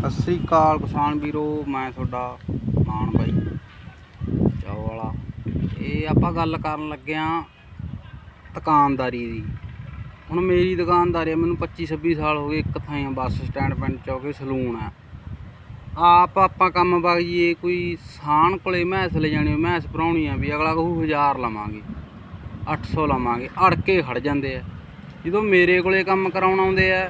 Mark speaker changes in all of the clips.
Speaker 1: ਸਤਿ ਸ੍ਰੀ ਅਕਾਲ ਕਿਸਾਨ ਵੀਰੋ, ਮੈਂ ਤੁਹਾਡਾ ਮਾਨ ਬਾਈ ਚਾਓ ਵਾਲਾ ਇਹ ਆਪਾਂ ਗੱਲ ਕਰਨ ਲੱਗੇ ਆਂ ਦੁਕਾਨਦਾਰੀ ਦੀ। ਹੁਣ ਮੇਰੀ ਦੁਕਾਨਦਾਰੀ ਆ, ਮੈਨੂੰ 25 26 ਸਾਲ ਹੋ ਗਏ ਇੱਕ ਥਾਂ ਬੱਸ ਸਟੈਂਡ ਪਿੰਡ ਚੌਕੇ ਸਲੂਨ ਆ। ਆਪ ਆਪਾਂ ਕੰਮ ਬਾਗੀਏ ਕੋਈ ਸਾਨ ਕੋਲੇ ਮੈਸ ਲੈ ਜਾਣੀ, ਮੈਸ ਭਰਾਉਣੀ ਆ ਵੀ ਅਗਲਾ ਕਹੂ 1000 ਲਵਾਂਗੇ 800 ਲਵਾਂਗੇ ਅੜ ਕੇ ਖੜ ਜਾਂਦੇ ਆ। ਜਦੋਂ ਮੇਰੇ ਕੋਲੇ ਕੰਮ ਕਰਾਉਣ ਆਉਂਦੇ ਆ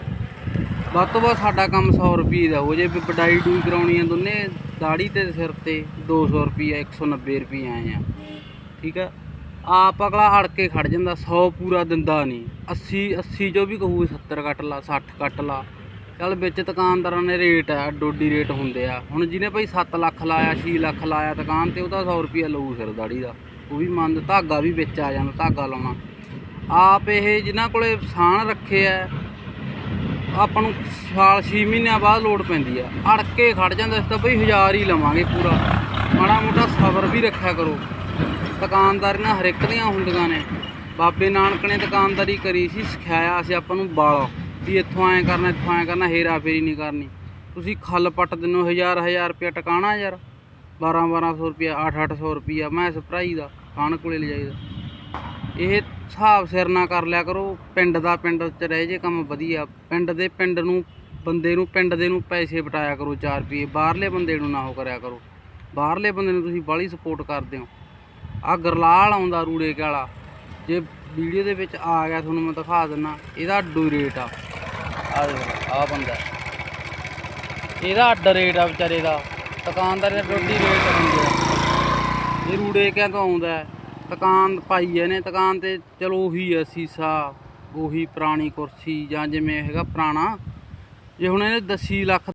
Speaker 1: ਵੱਧ ਤੋਂ ਵੱਧ ਸਾਡਾ ਕੰਮ 100 ਰੁਪਏ ਦਾ ਹੋ ਜੇ, ਵੀ ਵਡਾਈ ਡੂਈ ਕਰਾਉਣੀ ਆ ਦੋਨੇ, ਦਾੜੀ ਤੇ ਸਿਰ ਤੇ 200 ਰੁਪਏ 190 ਰੁਪਏ ਆਏ ਆ। ਠੀਕ ਆ? ਆਪ ਅਗਲਾ ਅੜ ਕੇ ਖੜ ਜਾਂਦਾ 100 ਪੂਰਾ ਦਿੰਦਾ ਨਹੀਂ। 80 80 ਜੋ ਵੀ ਕਹੂ 70 ਕੱਟ ਲਾ 60 ਕੱਟ ਲਾ। ਚੱਲ ਵਿੱਚ ਦੁਕਾਨਦਾਰਾਂ ਨੇ ਰੇਟ ਆ, ਡੋਡੀ ਰੇਟ ਹੁੰਦੇ ਆ। ਹੁਣ ਜਿਹਨੇ ਭਾਈ 7 ਲੱਖ ਲਾਇਆ 6 ਲੱਖ ਲਾਇਆ ਦੁਕਾਨ ਤੇ, ਉਹਦਾ 100 ਰੁਪਏ ਲਊ ਸਿਰ ਦਾੜੀ ਦਾ। ਉਹ ਵੀ ਮੰਨ ਧਾਗਾ ਵੀ ਵਿੱਚ ਆ ਜਾਂਦਾ, ਧਾਗਾ ਲਾਉਣਾ। ਆਪ ਇਹ ਜਿਨ੍ਹਾਂ ਕੋਲੇ ਸਾਨ ਰੱਖੇ ਆ ਆਪਾਂ ਨੂੰ ਸਾਲ 6 ਮਹੀਨਿਆਂ ਬਾਅਦ ਲੋਡ ਪੈਂਦੀ ਆ। ਅੜ ਕੇ ਖੜ ਜਾਂਦਾ ਇਸ ਤਾਂ ਬਈ ਹਜ਼ਾਰ ਹੀ ਲਵਾਂਗੇ ਪੂਰਾ। ਮਾੜਾ ਮੋਟਾ ਸਬਰ ਵੀ ਰੱਖਿਆ ਕਰੋ। ਦੁਕਾਨਦਾਰੀਆਂ ਹਰ ਇੱਕ ਦੀਆਂ ਹੁੰਦੀਆਂ ਨੇ। ਬਾਬੇ ਨਾਨਕ ਨੇ ਦੁਕਾਨਦਾਰੀ ਕਰੀ ਸੀ, ਸਿਖਾਇਆ ਸੀ ਆਪਾਂ ਨੂੰ ਬਾਲੋ ਵੀ ਇੱਥੋਂ ਐਂ ਕਰਨਾ, ਇੱਥੋਂ ਐਂ ਕਰਨਾ, ਹੇਰਾ ਫੇਰੀ ਨਹੀਂ ਕਰਨੀ। ਤੁਸੀਂ ਖੱਲ ਪੱਟ ਦਿਨੋ ਹਜ਼ਾਰ ਹਜ਼ਾਰ ਰੁਪਇਆ ਟਿਕਾਣਾ ਯਾਰ। 12 1200 ਰੁਪਇਆ 8 800 ਰੁਪਇਆ, ਮੈਂ ਸਪਰਾਈ ਦਾ ਕਾਣ ਕੋਲੇ ਲਿਜਾਈਦਾ ਇਹ ਹਿਸਾਬ ਸਿਰ ਨਾ ਕਰ ਲਿਆ ਕਰੋ, ਪਿੰਡ ਦਾ ਪਿੰਡ ਚ ਰਹਿ ਜੇ ਕੰਮ ਵਧੀਆ, ਪਿੰਡ ਦੇ ਪਿੰਡ ਨੂੰ, ਬੰਦੇ ਨੂੰ, ਪਿੰਡ ਦੇ ਨੂੰ ਪੈਸੇ ਵਟਾਇਆ ਕਰੋ 4 ਰੁਪਏ, ਬਾਹਰਲੇ ਬੰਦੇ ਨੂੰ ਨਾ ਉਹ ਕਰਿਆ ਕਰੋ। ਬਾਹਰਲੇ ਬੰਦੇ ਨੂੰ ਤੁਸੀਂ ਬਾਹਲੀ ਸਪੋਰਟ ਕਰਦੇ ਹੋ। ਆ ਗਰਲਾਲ ਆਉਂਦਾ ਰੂੜੇ ਕੇ ਵਾਲਾ, ਜੇ ਵੀਡੀਓ ਦੇ ਵਿੱਚ ਆ ਗਿਆ ਤੁਹਾਨੂੰ ਮੈਂ ਦਿਖਾ ਦਿੰਨਾ, ਇਹਦਾ ਅੱਡੋ ਰੇਟ ਆ। ਆ ਦੇਖ ਆ ਬੰਦਾ। ਇਹਦਾ ਅੱਡ ਰੇਟ ਆ ਵਿਚਾਰੇ ਦਾ। ਦੁਕਾਨਦਾਰ ਨੇ ਰੋਟੀ ਰੇਟ ਹੁੰਦੇ ਆ। ਇਹ ਰੂੜੇ ਕਿਆਂ ਤੋਂ ਆਉਂਦਾ ਦੁਕਾਨ ਪਾਈ ਇਹਨੇ, ਦੁਕਾਨ ਤੇ ਚਲੋ ਉਹੀ ਹੈ ਸੀਸਾ, ਉਹੀ ਪੁਰਾਣੀ ਕੁਰਸੀ ਜਾਂ ਜਿਵੇਂ ਹੈਗਾ ਪੁਰਾਣਾ। ਜੇ ਹੁਣ ਇਹਨੇ 10 ਲੱਖ